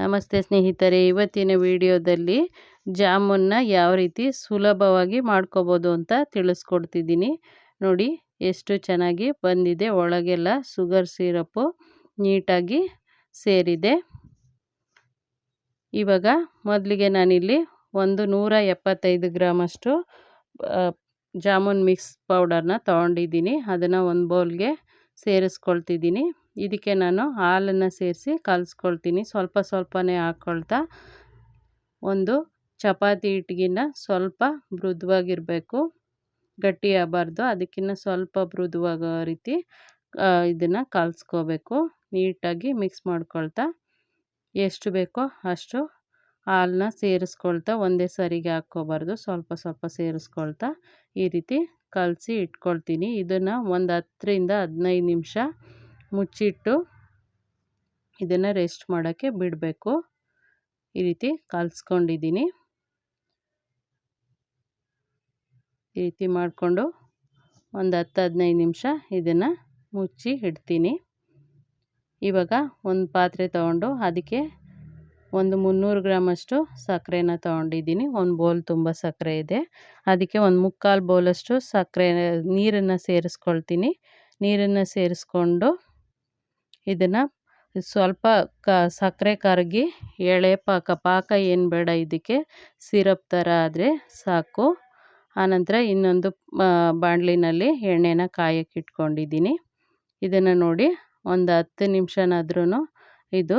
ನಮಸ್ತೆ ಸ್ನೇಹಿತರೆ, ಇವತ್ತಿನ ವಿಡಿಯೋದಲ್ಲಿ ಜಾಮೂನ್ನ ಯಾವ ರೀತಿ ಸುಲಭವಾಗಿ ಮಾಡ್ಕೋಬೋದು ಅಂತ ತಿಳಿಸ್ಕೊಡ್ತಿದ್ದೀನಿ. ನೋಡಿ, ಎಷ್ಟು ಚೆನ್ನಾಗಿ ಬಂದಿದೆ. ಒಳಗೆಲ್ಲ ಶುಗರ್ ಸಿರಪ್ಪು ನೀಟಾಗಿ ಸೇರಿದೆ. ಇವಾಗ ಮೊದಲಿಗೆ ನಾನಿಲ್ಲಿ ಒಂದು ನೂರ ಎಪ್ಪತ್ತೈದು ಗ್ರಾಮಷ್ಟು ಜಾಮೂನ್ ಮಿಕ್ಸ್ ಪೌಡರ್ನ ತೊಗೊಂಡಿದ್ದೀನಿ. ಅದನ್ನು ಒಂದು ಬೌಲ್ಗೆ ಸೇರಿಸ್ಕೊಳ್ತಿದ್ದೀನಿ. ಇದಕ್ಕೆ ನಾನು ಹಾಲನ್ನು ಸೇರಿಸಿ ಕಲಸ್ಕೊಳ್ತೀನಿ. ಸ್ವಲ್ಪ ಸ್ವಲ್ಪನೇ ಹಾಕ್ಕೊಳ್ತಾ ಒಂದು ಚಪಾತಿ ಹಿಟ್ಟಿಗಿನ್ನ ಸ್ವಲ್ಪ ಮೃದುವಾಗಿರಬೇಕು. ಗಟ್ಟಿ ಆಗಬಾರ್ದು. ಅದಕ್ಕಿಂತ ಸ್ವಲ್ಪ ಮೃದುವಾಗೋ ರೀತಿ ಇದನ್ನು ಕಲಿಸ್ಕೋಬೇಕು. ನೀಟಾಗಿ ಮಿಕ್ಸ್ ಮಾಡ್ಕೊಳ್ತಾ ಎಷ್ಟು ಬೇಕೋ ಅಷ್ಟು ಹಾಲನ್ನ ಸೇರಿಸ್ಕೊಳ್ತಾ ಒಂದೇ ಸರಿಗೆ ಹಾಕ್ಕೋಬಾರ್ದು. ಸ್ವಲ್ಪ ಸ್ವಲ್ಪ ಸೇರಿಸ್ಕೊಳ್ತಾ ಈ ರೀತಿ ಕಲಸಿ ಇಟ್ಕೊಳ್ತೀನಿ. ಇದನ್ನು ಒಂದು ಹತ್ತರಿಂದ ಹದಿನೈದು ನಿಮಿಷ ಮುಚ್ಚಿಟ್ಟು ಇದನ್ನು ರೆಸ್ಟ್ ಮಾಡೋಕ್ಕೆ ಬಿಡಬೇಕು. ಈ ರೀತಿ ಕಲಿಸ್ಕೊಂಡಿದ್ದೀನಿ. ಈ ರೀತಿ ಮಾಡಿಕೊಂಡು ಒಂದು ಹತ್ತು ಹದಿನೈದು ನಿಮಿಷ ಇದನ್ನು ಮುಚ್ಚಿ ಇಡ್ತೀನಿ. ಇವಾಗ ಒಂದು ಪಾತ್ರೆ ತೊಗೊಂಡು ಅದಕ್ಕೆ ಒಂದು ಮುನ್ನೂರು ಗ್ರಾಮಷ್ಟು ಸಕ್ಕರೆನ ತೊಗೊಂಡಿದ್ದೀನಿ. ಒಂದು ಬೌಲ್ ತುಂಬ ಸಕ್ಕರೆ ಇದೆ. ಅದಕ್ಕೆ ಒಂದು ಮುಕ್ಕಾಲು ಬೌಲಷ್ಟು ಸಕ್ಕರೆ ನೀರನ್ನು ಸೇರಿಸ್ಕೊಳ್ತೀನಿ. ನೀರನ್ನು ಸೇರಿಸ್ಕೊಂಡು ಇದನ್ನು ಸ್ವಲ್ಪ ಕ ಸಕ್ಕರೆ ಕರಗಿ ಎಳೆ ಪಾಕ ಪಾಕ ಏನು ಬೇಡ ಇದಕ್ಕೆ, ಸಿರಪ್ ಥರ ಆದರೆ ಸಾಕು. ಆನಂತರ ಇನ್ನೊಂದು ಬಾಣಲಿನಲ್ಲಿ ಎಣ್ಣೆನ ಕಾಯಕ್ಕೆ ಇಟ್ಕೊಂಡಿದ್ದೀನಿ. ಇದನ್ನು ನೋಡಿ ಒಂದು ಹತ್ತು ನಿಮಿಷನಾದ್ರೂ ಇದು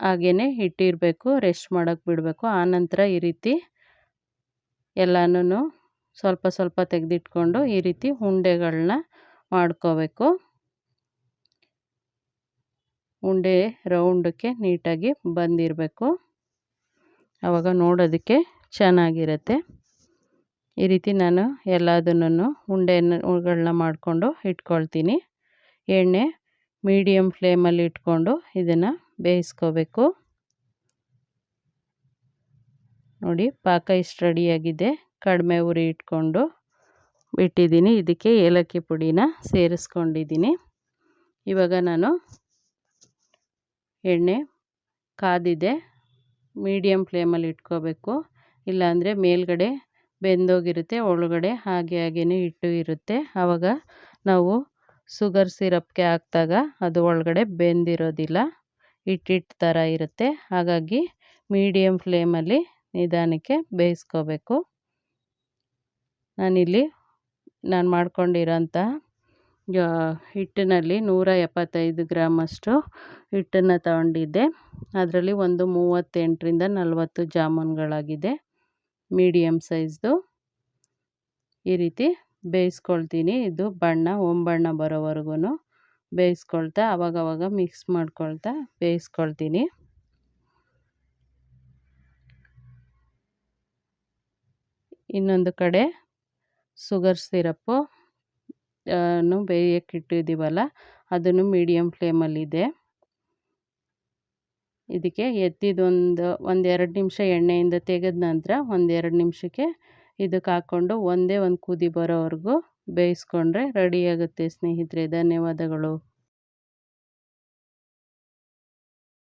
ಹಾಗೇ ಇಟ್ಟಿರಬೇಕು, ರೆಸ್ಟ್ ಮಾಡೋಕ್ಕೆ ಬಿಡಬೇಕು. ಆನಂತರ ಈ ರೀತಿ ಎಲ್ಲನೂ ಸ್ವಲ್ಪ ಸ್ವಲ್ಪ ತೆಗೆದಿಟ್ಕೊಂಡು ಈ ರೀತಿ ಉಂಡೆಗಳನ್ನ ಮಾಡ್ಕೋಬೇಕು. ಉಂಡೆ ರೌಂಡಕ್ಕೆ ನೀಟಾಗಿ ಬಂದಿರಬೇಕು. ಆವಾಗ ನೋಡೋದಕ್ಕೆ ಚೆನ್ನಾಗಿರುತ್ತೆ. ಈ ರೀತಿ ನಾನು ಎಲ್ಲದನ್ನು ಉಂಡೆಗಳನ್ನ ಮಾಡಿಕೊಂಡು ಇಟ್ಕೊಳ್ತೀನಿ. ಎಣ್ಣೆ ಮೀಡಿಯಮ್ ಫ್ಲೇಮಲ್ಲಿ ಇಟ್ಕೊಂಡು ಇದನ್ನು ಬೇಯಿಸ್ಕೋಬೇಕು. ನೋಡಿ, ಪಾಕ ಇಷ್ಟು ರೆಡಿಯಾಗಿದೆ ಕಡಿಮೆ ಉರಿ ಇಟ್ಕೊಂಡು ಬಿಟ್ಟಿದ್ದೀನಿ ಇದಕ್ಕೆ ಏಲಕ್ಕಿ ಪುಡಿನ ಸೇರಿಸ್ಕೊಂಡಿದ್ದೀನಿ. ಇವಾಗ ನಾನು ಎಣ್ಣೆ, ಕಾದಿದೆ ಮೀಡಿಯಮ್ ಫ್ಲೇಮಲ್ಲಿ ಇಟ್ಕೋಬೇಕು. ಇಲ್ಲಾಂದರೆ ಮೇಲ್ಗಡೆ ಬೆಂದೋಗಿರುತ್ತೆ, ಒಳಗಡೆ ಹಾಗೆ ಹಾಗೆಯೇ ಇಟ್ಟು ಇರುತ್ತೆ. ಆವಾಗ ನಾವು ಸುಗರ್ ಸಿರಪ್ಗೆ ಹಾಕಿದಾಗ ಅದು ಒಳಗಡೆ ಬೆಂದಿರೋದಿಲ್ಲ ಹಿಟ್ಟಿಟ್ಟು ಥರ ಇರುತ್ತೆ. ಹಾಗಾಗಿ ಮೀಡಿಯಮ್ ಫ್ಲೇಮಲ್ಲಿ ನಿಧಾನಕ್ಕೆ ಬೇಯಿಸ್ಕೋಬೇಕು. ನಾನಿಲ್ಲಿ, ನಾನು ಮಾಡ್ಕೊಂಡಿರೋಂತಹ ಹಿಟ್ಟಿನಲ್ಲಿ ನೂರ ಎಪ್ಪತ್ತೈದು ಗ್ರಾಮಷ್ಟು ಹಿಟ್ಟನ್ನು ತಗೊಂಡಿದ್ದೆ. ಅದರಲ್ಲಿ ಒಂದು ಮೂವತ್ತೆಂಟರಿಂದ ನಲವತ್ತು ಜಾಮೂನುಗಳಾಗಿದೆ. ಮೀಡಿಯಮ್ ಸೈಜ್ದು. ಈ ರೀತಿ ಬೇಯಿಸ್ಕೊಳ್ತೀನಿ. ಇದು ಬಣ್ಣ, ಒಂಬಣ್ಣ ಬರೋವರೆಗೂ ಬೇಯಿಸ್ಕೊಳ್ತಾ, ಅವಾಗವಾಗ ಮಿಕ್ಸ್ ಮಾಡ್ಕೊಳ್ತಾ ಬೇಯಿಸ್ಕೊಳ್ತೀನಿ. ಇನ್ನೊಂದು ಕಡೆ ಸುಗರ್ ಸಿರಪ್ಪು ಬೇಯಕ್ಕೆ ಇಟ್ಟಿದ್ದೀವಲ್ಲ ಅದನ್ನು ಮೀಡಿಯಮ್ ಫ್ಲೇಮಲ್ಲಿದೆ ಇದಕ್ಕೆ ಎತ್ತಿದೊಂದು ಒಂದೆರಡು ನಿಮಿಷ ಎಣ್ಣೆಯಿಂದ ತೆಗೆದ ನಂತರ ಒಂದೆರಡು ನಿಮಿಷಕ್ಕೆ ಇದಕ್ಕೆ ಹಾಕ್ಕೊಂಡು ಒಂದೇ ಒಂದು ಕುದಿ ಬರೋವರೆಗೂ ಬೇಯಿಸ್ಕೊಂಡ್ರೆ ರೆಡಿಯಾಗುತ್ತೆ ಸ್ನೇಹಿತರೆ. ಧನ್ಯವಾದಗಳು.